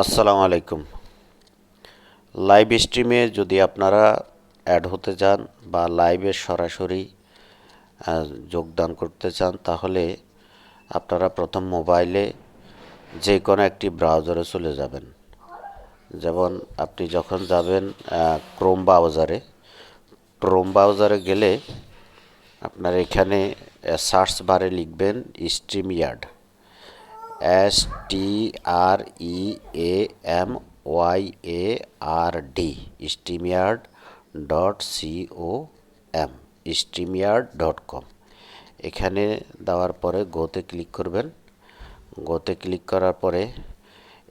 আসসালামু আলাইকুম। লাইভ স্ট্রিমে যদি আপনারা অ্যাড হতে চান বা লাইভে সরাসরি যোগদান করতে চান, তাহলে আপনারা প্রথম মোবাইলে যে কোনো একটি ব্রাউজারে চলে যাবেন। যেমন আপনি যখন যাবেন ক্রোম ব্রাউজারে ক্রোম ব্রাউজারে গেলে আপনার এখানে সার্চ বারে লিখবেন StreamYard S T R E A M Y A R D StreamYard dot com StreamYard dot com এখানে দেওয়ার পরে গোতে ক্লিক করবেন। গোতে ক্লিক করার পরে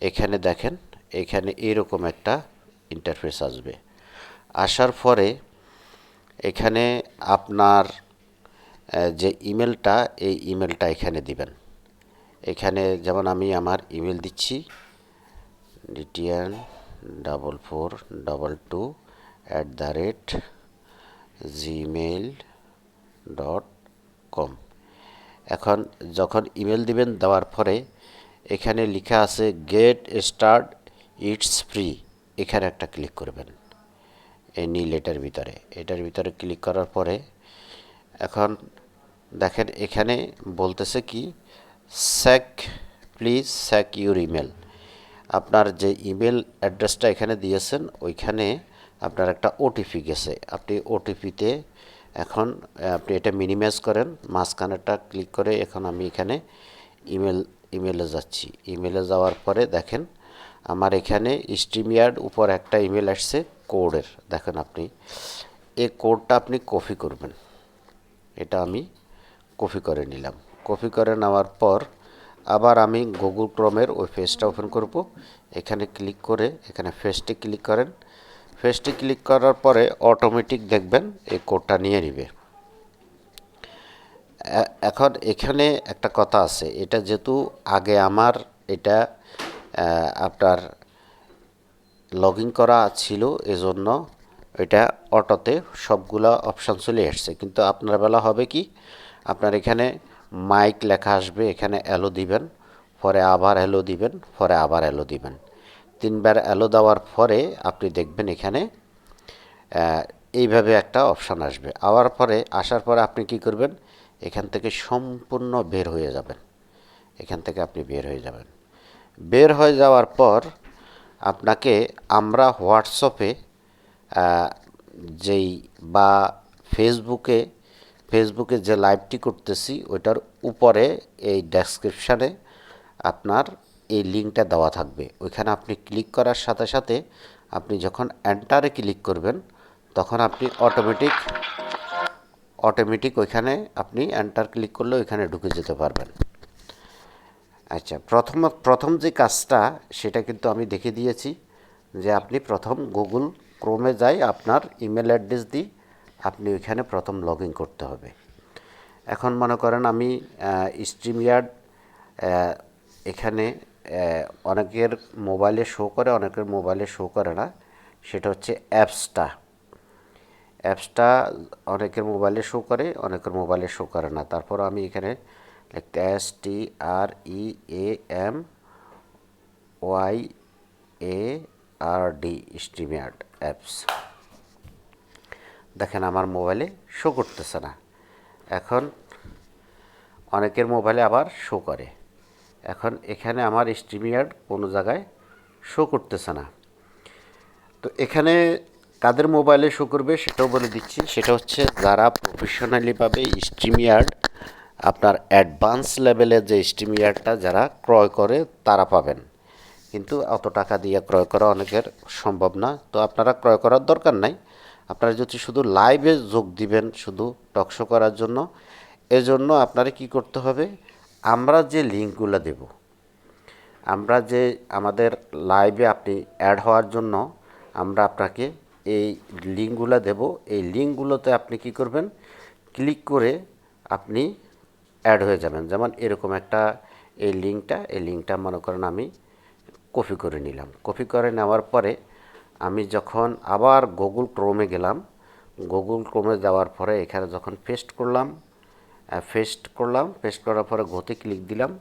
এখানে দেখেন, এখানে এরকম একটা ইন্টারফেস আসবে। আসার পরে এখানে আপনার যে ইমেলটা এই ইমেলটা এখানে দিবেন। এখানে যেমন আমি আমার ইমেল দিচ্ছি DTN double four double two at the rate Gmail dot com এখন যখন ইমেল দিবেন দেওয়ার পরে এখানে লেখা আছে গেট স্টার্ট ইটস ফ্রি এখানে একটা ক্লিক করবেন এই নীল এটার ভিতরে। এটার ভিতরে ক্লিক করার পরে এখন দেখেন এখানে বলতেছে কি sack, please sack your email. আপনার যে ইমেল অ্যাড্রেসটা এখানে দিয়েছেন, ওইখানে আপনার একটা ওটিপি গেছে। আপনি ওটিপিতে এখন আপনি এটা মিনিমাইজ করেন, মাঝখানেরটা ক্লিক করে এখন আমি এখানে ইমেল, ইমেলে যাচ্ছি। ইমেলে যাওয়ার পরে দেখেন, আমার এখানে স্ট্রিমিয়ার্ড উপর একটা ইমেল আসছে কোডের। দেখেন আপনি, এই কোডটা আপনি কপি করবেন। এটা আমি কপি করে নিলাম। কপি করে নেওয়ার পর আবার আমি গুগল ক্রোমের ওই পেজটা ওপেন করব। এখানে ক্লিক করে, এখানে ফেসটি ক্লিক করেন। ফেসটি ক্লিক করার পরে অটোমেটিক দেখবেন এই কোডটা নিয়ে নিবে। এখন এখানে একটা কথা আছে, এটা যেহেতু আগে আমার এটা আপনার লগ করা ছিল, এজন্য এটা অটোতে সবগুলা অপশান চলে এসছে কিন্তু আপনার বেলা হবে কি? আপনার এখানে মাইক লেখা আসবে, এখানে অ্যালো দিবেন, পরে আবার অ্যালো দিবেন, পরে আবার অ্যালো দিবেন। তিনবার অ্যালো দেওয়ার পরে আপনি দেখবেন এখানে এইভাবে একটা অপশান আসবে। আবার পরে, আসার পরে আপনি কি করবেন? এখান থেকে সম্পূর্ণ বের হয়ে যাবেন। এখান থেকে আপনি বের হয়ে যাবেন। বের হয়ে যাওয়ার পর আপনাকে আমরা হোয়াটসঅ্যাপে যেই বা ফেসবুকে ফেসবুকে যে লাইভটি করতেছি, ওইটার উপরে এই ডেসক্রিপশানে আপনার এই লিঙ্কটা দেওয়া থাকবে। ওইখানে আপনি ক্লিক করার সাথে সাথে আপনি যখন এন্টারে ক্লিক করবেন, তখন আপনি অটোমেটিক অটোমেটিক ওইখানে আপনি এন্টার ক্লিক করলে ওইখানে ঢুকে যেতে পারবেন। আচ্ছা প্রথম প্রথম যে কাজটা, সেটা কিন্তু আমি দেখে দিয়েছি যে আপনি প্রথম গুগল ক্রোমে যাই আপনার ইমেল অ্যাড্রেস দিই আপনি ওইখানে প্রথম লগ করতে হবে। এখন মনে করেন আমি স্ট্রিমইয়ার্ড এখানে অনেকের মোবাইলে শো করে, অনেকের মোবাইলে শো করে না। সেটা হচ্ছে অ্যাপসটা অ্যাপসটা অনেকের মোবাইলে শো করে, অনেকের মোবাইলে শো করে না। তারপর আমি এখানে লিখতে S T R E A M Y A R D StreamYard apps দেখেন আমার মোবাইলে শো করতেছে না। এখন অনেকের মোবাইলে আবার শো করে। এখন এখানে আমার স্ট্রিমিয়ার্ড কোনো জায়গায় শো করতেছে না। তো এখানে কাদের মোবাইলে শো করবে সেটাও বলে দিচ্ছি। সেটা হচ্ছে যারা প্রফেশনালিভাবে স্ট্রিমিয়ার্ড আপনার অ্যাডভান্স লেভেলের যে স্ট্রিমিয়ার্ডটা যারা ক্রয় করে, তারা পাবেন। কিন্তু অত টাকা দিয়ে ক্রয় করা অনেকের সম্ভব না। তো আপনারা ক্রয় করার দরকার নাই। আপনারা যদি শুধু লাইভে যোগ দিবেন, শুধু টকশো করার জন্য, এজন্য আপনারা কি করতে হবে? আমরা যে লিঙ্কগুলো দেবো, আমরা যে আমাদের লাইভে আপনি অ্যাড হওয়ার জন্য আমরা আপনাকে এই লিঙ্কগুলো দেব। এই লিঙ্কগুলোতে আপনি কি করবেন? ক্লিক করে আপনি অ্যাড হয়ে যাবেন। যেমন এরকম একটা এই লিঙ্কটা এই লিঙ্কটা মনে করেন আমি কপি করে নিলাম। কপি করে নেওয়ার পরে আমি যখন আবার গুগল ক্রোমে গেলাম গুগল ক্রোমে যাওয়ার পরে এখানে যখন পেস্ট করলাম পেস্ট করলাম পেস্ট করার পরে গতি ক্লিক দিলাম,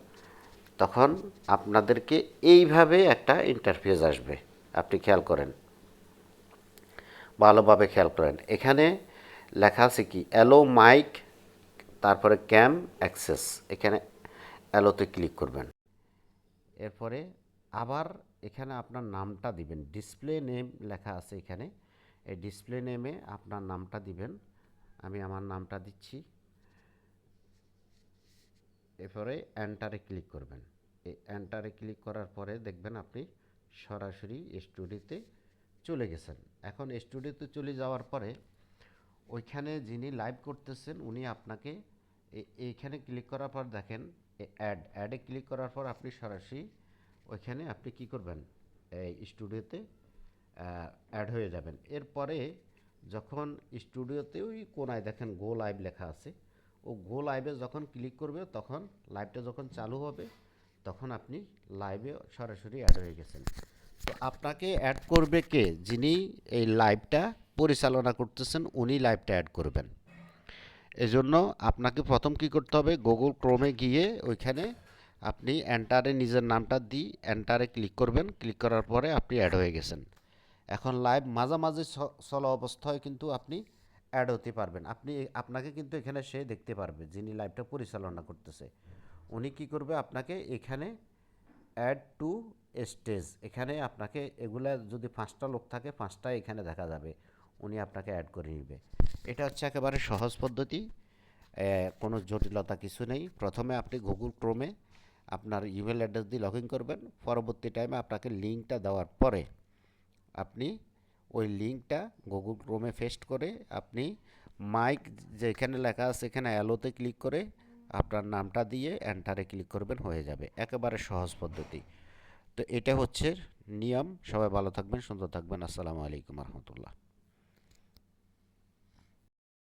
তখন আপনাদেরকে এইভাবে একটা ইন্টারফেস আসবে। আপনি খেয়াল করেন। ভালোভাবে খেয়াল করেন। এখানে লেখা আছে কি অ্যালো মাইক তারপরে ক্যাম অ্যাক্সেস এখানে অ্যালোতে ক্লিক করবেন। এরপরে আবার এখানে আপনার নামটা দিবেন। ডিসপ্লে নেম লেখা আছে এখানে। এই ডিসপ্লে নেমে আপনার নামটা দিবেন। আমি আমার নামটা দিচ্ছি। এরপরে এন্টারে ক্লিক করবেন। এই এন্টারে ক্লিক করার পরে দেখবেন আপনি সরাসরি স্টুডিওতে চলে গেছেন। এখন স্টুডিওতে চলে যাওয়ার পরে ওইখানে যিনি লাইভ করতেছেন, উনি আপনাকে এইখানে ক্লিক করার পর দেখেন অ্যাড অ্যাডে ক্লিক করার পর আপনি সরাসরি ওইখানে আপনি কি করবেন? এই স্টুডিওতে অ্যাড হয়ে যাবেন। এরপরে যখন স্টুডিওতে ওই কোনায় দেখেন গো লাইভ লেখা আছে, ও গো লাইভে যখন ক্লিক করবে, তখন লাইভটা যখন চালু হবে, তখন আপনি লাইভে সরাসরি অ্যাড হয়ে গেছেন। তো আপনাকে অ্যাড করবে কে? যিনি এই লাইভটা পরিচালনা করতেছেন, উনি লাইভটা অ্যাড করবেন। এজন্য আপনাকে প্রথম কি করতে হবে? গুগল ক্রোমে গিয়ে ওইখানে আপনি এন্টারে নিজের নামটা দিই এন্টারে ক্লিক করবেন। ক্লিক করার পরে আপনি অ্যাড হয়ে গেছেন। এখন লাইভ মাঝামাঝি চলা অবস্থায় কিন্তু আপনি অ্যাড হতে পারবেন। আপনি আপনাকে কিন্তু এখানে সে দেখতে পারবে যিনি লাইভটা পরিচালনা করতেছে। উনি কি করবে? আপনাকে এখানে অ্যাড টু স্টেজ এখানে আপনাকে এগুলা যদি পাঁচটা লোক থাকে, পাঁচটা এখানে দেখা যাবে। উনি আপনাকে অ্যাড করে নেবে। এটা হচ্ছে একেবারে সহজ পদ্ধতি। কোনো জটিলতা কিছু নেই। প্রথমে আপনি গুগল ক্রোমে আপনার ইমেল অ্যাড্রেস দিয়ে লগ ইন করবেন। পরবর্তী টাইমে আপনাকে লিঙ্কটা দেওয়ার পরে আপনি ওই লিঙ্কটা গুগল ক্রোমে পেস্ট করে আপনি মাইক যেখানে লেখা আছে এখানে অ্যালোতে ক্লিক করে আপনার নামটা দিয়ে এন্টারে ক্লিক করবেন, হয়ে যাবে। একেবারে সহজ পদ্ধতি। তো এটা হচ্ছে নিয়ম। সবাই ভালো থাকবেন, সুন্দর থাকবেন। আসসালামু আলাইকুম রহমতুল্লাহ।